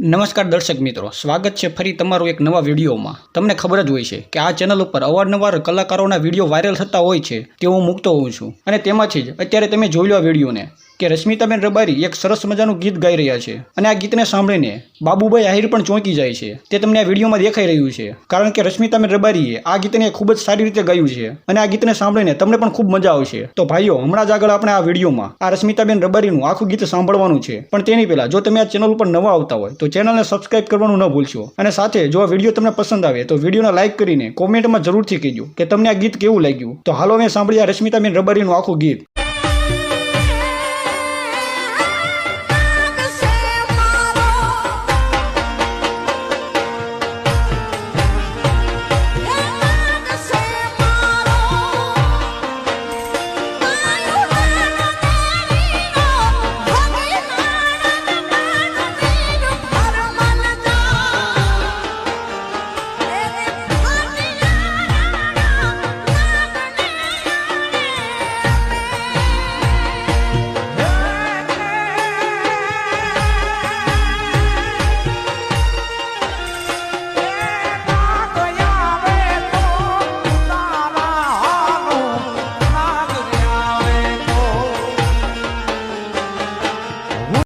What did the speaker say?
નમસ્કાર દર્શક મિત્રો, સ્વાગત છે ફરી તમારું એક નવા વિડીયોમાં. તમને ખબર જ હોય છે કે આ ચેનલ ઉપર અવારનવાર કલાકારોના વીડિયો વાયરલ થતા હોય છે તે હું મૂકતો હોઉં છું. અને તેમાંથી જ અત્યારે તમે જોઈ લો વિડીયોને. કે રશ્મિતાબેન રબારી એક સરસ મજાનું ગીત ગાઈ રહ્યા છે. અને આ ગીતને સાંભળીને બાબુભાઈ આહિર પણ ચોંકી જાય છે. તે તમને આ વિડીયોમાં દેખાઈ રહ્યું છે. કારણ કે રશ્મિતાબેન રબારીએ આ ગીતને ખૂબ જ સારી રીતે ગાયું છે અને આ ગીતને સાંભળીને તમને પણ ખૂબ મજા આવશે. તો ભાઈઓ, હમણાં જ આગળ આપણે આ વિડીયોમાં આ રશ્મિતાબેન રબારીનું આખું ગીત સાંભળવાનું છે. પણ તેની પહેલાં, જો તમે આ ચેનલ ઉપર નવા આવતા હોય, તો ચેનલને સબસ્ક્રાઇબ કરવાનું ન ભૂલશો. અને સાથે, જો આ વીડિયો તમને પસંદ આવે, તો વિડીયોને લાઇક કરીને કોમેન્ટમાં જરૂરથી કહેજો કે તમને આ ગીત કેવું લાગ્યું? તો હાલો મેં સાંભળ્યા રશ્મિતાબેન રબારીનું આખું ગીત.